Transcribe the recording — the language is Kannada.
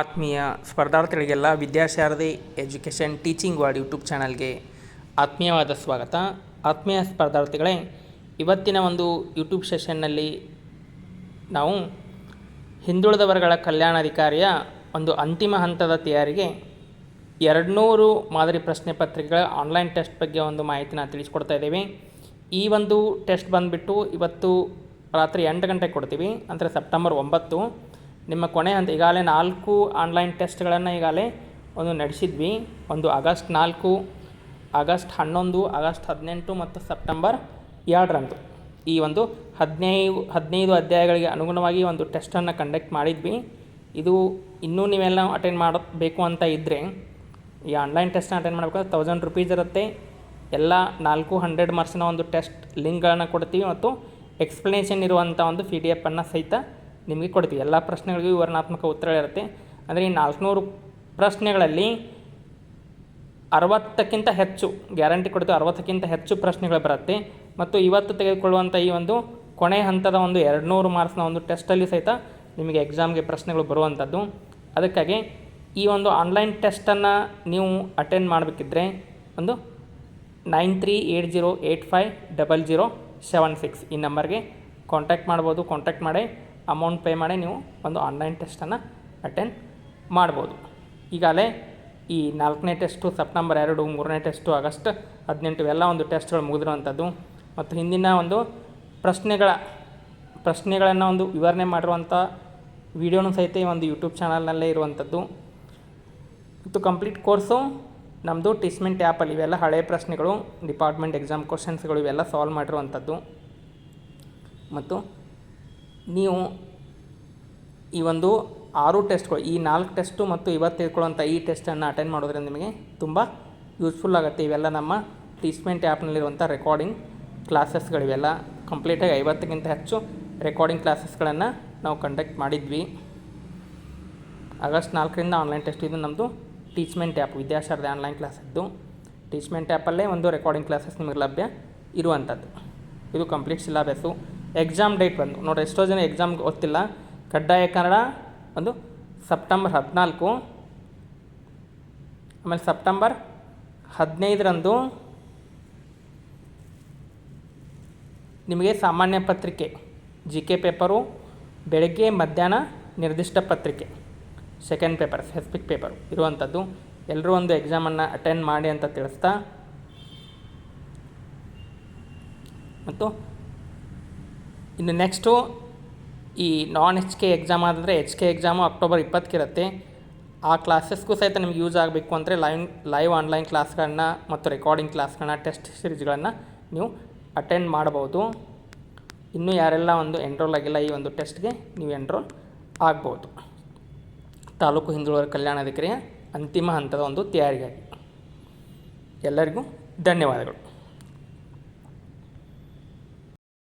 ಆತ್ಮೀಯ ಸ್ಪರ್ಧಾರ್ಥಿಗಳಿಗೆಲ್ಲ Vidyasharadi education teaching world YouTube ಚಾನಲ್ಗೆ ಆತ್ಮೀಯವಾದ ಸ್ವಾಗತ. ಆತ್ಮೀಯ ಸ್ಪರ್ಧಾರ್ಥಿಗಳೇ, ಇವತ್ತಿನ ಒಂದು ಯೂಟ್ಯೂಬ್ ಸೆಷನ್ನಲ್ಲಿ ನಾವು ಹಿಂದುಳಿದ ವರ್ಗಗಳ ಕಲ್ಯಾಣಾಧಿಕಾರಿಯ ಒಂದು ಅಂತಿಮ ಹಂತದ ತಯಾರಿಗೆ ಎರಡುನೂರು ಮಾದರಿ ಪ್ರಶ್ನೆ ಪತ್ರಿಕೆಗಳ ಆನ್ಲೈನ್ ಟೆಸ್ಟ್ ಬಗ್ಗೆ ಒಂದು ಮಾಹಿತಿನ ತಿಳಿಸ್ಕೊಡ್ತಾ ಇದ್ದೀವಿ. ಈ ಒಂದು ಟೆಸ್ಟ್ ಬಂದುಬಿಟ್ಟು ಇವತ್ತು ರಾತ್ರಿ ಎಂಟು ಗಂಟೆಗೆ ಕೊಡ್ತೀವಿ ಅಂದರೆ ಸೆಪ್ಟೆಂಬರ್ ಒಂಬತ್ತು. ನಿಮ್ಮ ಕೊನೆ ಹಂತ ಈಗಾಗಲೇ ನಾಲ್ಕು ಆನ್ಲೈನ್ ಟೆಸ್ಟ್ಗಳನ್ನು ಈಗಾಗಲೇ ಒಂದು ನಡೆಸಿದ್ವಿ. ಒಂದು ಆಗಸ್ಟ್ ನಾಲ್ಕು, ಆಗಸ್ಟ್ ಹನ್ನೊಂದು, ಆಗಸ್ಟ್ ಹದಿನೆಂಟು ಮತ್ತು ಸೆಪ್ಟೆಂಬರ್ ಎರಡರಂದು. ಈ ಒಂದು ಹದಿನೈದು ಹದಿನೈದು ಅಧ್ಯಾಯಗಳಿಗೆ ಅನುಗುಣವಾಗಿ ಒಂದು ಟೆಸ್ಟನ್ನು ಕಂಡಕ್ಟ್ ಮಾಡಿದ್ವಿ. ಇದು ಇನ್ನೂ ನೀವೆಲ್ಲ ಅಟೆಂಡ್ ಮಾಡಬೇಕು ಅಂತ ಇದ್ದರೆ ಈ ಆನ್ಲೈನ್ ಟೆಸ್ಟ್ನ ಅಟೆಂಡ್ ಮಾಡಬೇಕಾದ್ರೆ ತೌಸಂಡ್ ರುಪೀಸ್ ಇರುತ್ತೆ. ಎಲ್ಲ ನಾಲ್ಕು ಹಂಡ್ರೆಡ್ ಮಾರ್ಕ್ಸ್ನ ಒಂದು ಟೆಸ್ಟ್ ಲಿಂಕ್ಗಳನ್ನು ಕೊಡ್ತೀವಿ ಮತ್ತು ಎಕ್ಸ್ಪ್ಲನೇಷನ್ ಇರುವಂಥ ಒಂದು ಪಿ ಡಿ ಎಫನ್ನು ಸಹಿತ ನಿಮಗೆ ಕೊಡ್ತೀವಿ. ಎಲ್ಲ ಪ್ರಶ್ನೆಗಳಿಗೂ ವಿವರಣಾತ್ಮಕ ಉತ್ತರ ಇರುತ್ತೆ. ಅಂದರೆ ಈ ನಾಲ್ಕುನೂರು ಪ್ರಶ್ನೆಗಳಲ್ಲಿ ಅರವತ್ತಕ್ಕಿಂತ ಹೆಚ್ಚು, ಗ್ಯಾರಂಟಿ ಕೊಡ್ತೀವಿ, ಅರವತ್ತಕ್ಕಿಂತ ಹೆಚ್ಚು ಪ್ರಶ್ನೆಗಳು ಬರುತ್ತೆ. ಮತ್ತು ಇವತ್ತು ತೆಗೆದುಕೊಳ್ಳುವಂಥ ಈ ಒಂದು ಕೊನೆ ಹಂತದ ಒಂದು ಎರಡು ನೂರು ಮಾರ್ಕ್ಸ್ನ ಒಂದು ಟೆಸ್ಟಲ್ಲಿ ಸಹಿತ ನಿಮಗೆ ಎಕ್ಸಾಮ್ಗೆ ಪ್ರಶ್ನೆಗಳು ಬರುವಂಥದ್ದು ಅದಕ್ಕಾಗಿ ಈ ಒಂದು ಆನ್ಲೈನ್ ಟೆಸ್ಟನ್ನು ನೀವು ಅಟೆಂಡ್ ಮಾಡಬೇಕಿದ್ರೆ ಒಂದು nine three eight zero eight five double zero seven six ಈ ನಂಬರ್ಗೆ ಕಾಂಟ್ಯಾಕ್ಟ್ ಮಾಡ್ಬೋದು. ಕಾಂಟ್ಯಾಕ್ಟ್ ಮಾಡಿ ಅಮೌಂಟ್ ಪೇ ಮಾಡಿ ನೀವು ಒಂದು ಆನ್ಲೈನ್ ಟೆಸ್ಟನ್ನು ಅಟೆಂಡ್ ಮಾಡ್ಬೋದು. ಈಗಾಗಲೇ ಈ ನಾಲ್ಕನೇ ಟೆಸ್ಟು ಸೆಪ್ಟೆಂಬರ್ ಎರಡು, ಮೂರನೇ ಟೆಸ್ಟು ಆಗಸ್ಟ್ ಹದಿನೆಂಟು ಎಲ್ಲ ಒಂದು ಟೆಸ್ಟ್ಗಳು ಮುಗಿದಿರುವಂಥದ್ದು. ಮತ್ತು ಹಿಂದಿನ ಒಂದು ಪ್ರಶ್ನೆಗಳ, ಪ್ರಶ್ನೆಗಳನ್ನು ಒಂದು ವಿವರಣೆ ಮಾಡಿರುವಂಥ ವಿಡಿಯೋನು ಸಹಿತ ಈ ಒಂದು ಯೂಟ್ಯೂಬ್ ಚಾನಲ್ನಲ್ಲೇ ಇರುವಂಥದ್ದು. ಮತ್ತು ಕಂಪ್ಲೀಟ್ ಕೋರ್ಸು ನಮ್ಮದು ಟೀಚ್ಮೆಂಟ್ ಆ್ಯಪಲ್ಲಿ ಇವೆಲ್ಲ ಹಳೆಯ ಪ್ರಶ್ನೆಗಳು ಡಿಪಾರ್ಟ್ಮೆಂಟ್ ಎಕ್ಸಾಮ್ ಕ್ವಶನ್ಸ್ಗಳು ಇವೆಲ್ಲ ಸಾಲ್ವ್ ಮಾಡಿರುವಂಥದ್ದು. ಮತ್ತು ನೀವು ಈ ಒಂದು ಆರು ಟೆಸ್ಟ್ಗಳು, ಈ ನಾಲ್ಕು ಟೆಸ್ಟು ಮತ್ತು ಇವತ್ತು ತೆಗೆದುಕೊಳ್ಳುವಂಥ ಈ ಟೆಸ್ಟನ್ನು ಅಟೆಂಡ್ ಮಾಡೋದ್ರಿಂದ ನಿಮಗೆ ತುಂಬ ಯೂಸ್ಫುಲ್ ಆಗುತ್ತೆ. ಇವೆಲ್ಲ ನಮ್ಮ ಟೀಚ್ಮೆಂಟ್ ಆ್ಯಪ್ನಲ್ಲಿರುವಂಥ ರೆಕಾರ್ಡಿಂಗ್ ಕ್ಲಾಸಸ್ಗಳಿವೆಲ್ಲ ಕಂಪ್ಲೀಟಾಗಿ ಐವತ್ತಕ್ಕಿಂತ ಹೆಚ್ಚು ರೆಕಾರ್ಡಿಂಗ್ ಕ್ಲಾಸಸ್ಗಳನ್ನು ನಾವು ಕಂಡಕ್ಟ್ ಮಾಡಿದ್ವಿ. ಆಗಸ್ಟ್ ನಾಲ್ಕರಿಂದ ಆನ್ಲೈನ್ ಟೆಸ್ಟ್ ಇದು ನಮ್ಮದು Teachment app Vidyasharada online class ಇದ್ದು ಟೀಚ್ಮೆಂಟ್ ಆ್ಯಪಲ್ಲೇ ಒಂದು ರೆಕಾರ್ಡಿಂಗ್ ಕ್ಲಾಸಸ್ ನಿಮಗೆ ಲಭ್ಯ ಇರುವಂಥದ್ದು. ಇದು ಕಂಪ್ಲೀಟ್ ಸಿಲಾಬಸ್ಸು ಎಕ್ಸಾಮ್ ಡೇಟ್ ಬಂದು. ನೋಡಿರಿ, ಎಷ್ಟೋ ಜನ ಎಕ್ಸಾಮ್ ಗೊತ್ತಿಲ್ಲ ಕಡ್ಡಾಯ ಕನ್ನಡ ಒಂದು ಸೆಪ್ಟೆಂಬರ್ ಹದಿನಾಲ್ಕು. ಆಮೇಲೆ ಸೆಪ್ಟೆಂಬರ್ ಹದಿನೈದರಂದು ನಿಮಗೆ ಸಾಮಾನ್ಯ ಪತ್ರಿಕೆ ಜಿ ಕೆ ಪೇಪರು ಬೆಳಗ್ಗೆ ಮಧ್ಯಾಹ್ನ ನಿರ್ದಿಷ್ಟ ಪತ್ರಿಕೆ ಸೆಕೆಂಡ್ ಪೇಪರ್ ಸ್ಪೆಸಿಫಿಕ್ ಪೇಪರು ಇರುವಂಥದ್ದು ಎಲ್ಲರೂ ಒಂದು ಎಕ್ಸಾಮನ್ನು ಅಟೆಂಡ್ ಮಾಡಿ ಅಂತ ತಿಳಿಸ್ತಾ. ಮತ್ತು ಇನ್ನು ನೆಕ್ಸ್ಟು ಈ ನಾನ್ ಎಚ್ ಕೆ ಎಕ್ಸಾಮ್ ಆದರೆ ಎಚ್ ಕೆ ಎಕ್ಸಾಮು ಅಕ್ಟೋಬರ್ ಇಪ್ಪತ್ತಕ್ಕಿರುತ್ತೆ. ಆ ಕ್ಲಾಸಸ್ಗೂ ಸಹಿತ ನಿಮ್ಗೆ ಯೂಸ್ ಆಗಬೇಕು ಅಂದರೆ ಲೈವ್ ಲೈವ್ ಆನ್ಲೈನ್ ಕ್ಲಾಸ್ಗಳನ್ನ ಮತ್ತು ರೆಕಾರ್ಡಿಂಗ್ ಕ್ಲಾಸ್ಗಳನ್ನ ಟೆಸ್ಟ್ ಸಿರೀಸ್ಗಳನ್ನು ನೀವು ಅಟೆಂಡ್ ಮಾಡ್ಬೋದು ಇನ್ನೂ ಯಾರೆಲ್ಲ ಒಂದು ಎನ್ರೋಲ್ ಆಗಿಲ್ಲ ಈ ಒಂದು ಟೆಸ್ಟ್ಗೆ ನೀವು ಎನ್ರೋಲ್ ಆಗ್ಬೋದು. ತಾಲೂಕು ಹಿಂದುಳಿದ ಕಲ್ಯಾಣಾಧಿಕಾರಿಯ ಅಂತಿಮ ಹಂತದ ಒಂದು ತಯಾರಿಗಾಗಿ. ಎಲ್ಲರಿಗೂ ಧನ್ಯವಾದಗಳು.